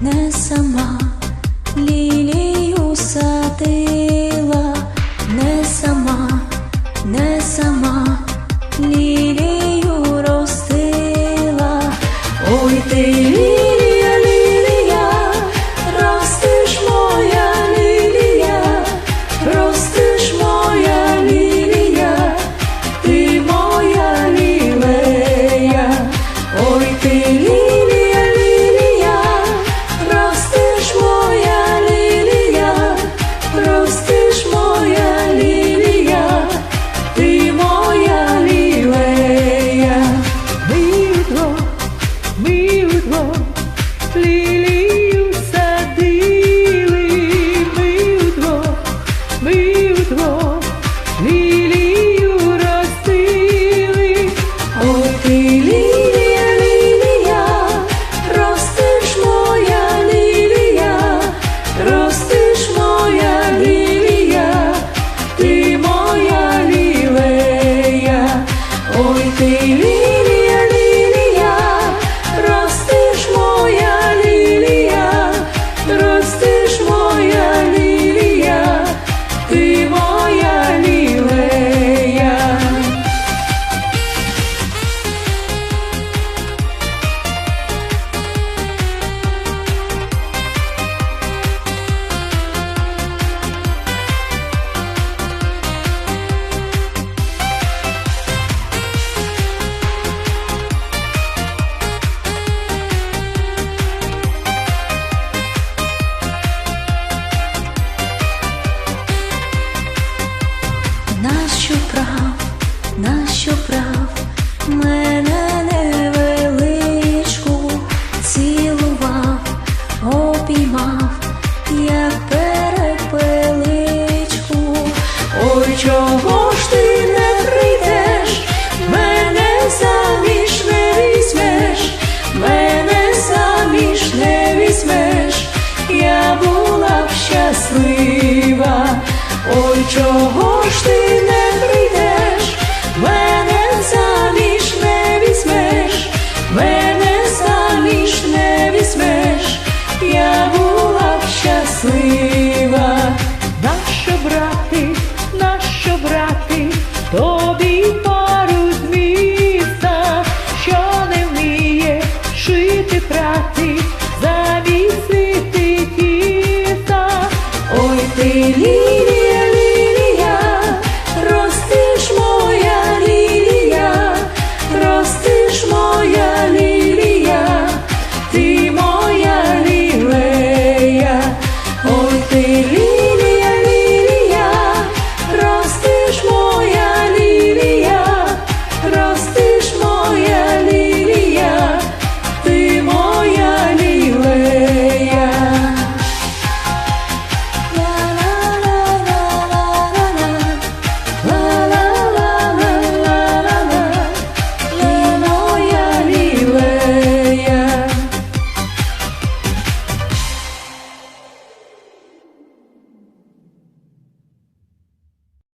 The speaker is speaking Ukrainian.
не сама лілію сади. Ой ти лілія, лілія, ростиш моя лілія, ростиш моя лілія. чого ж ти?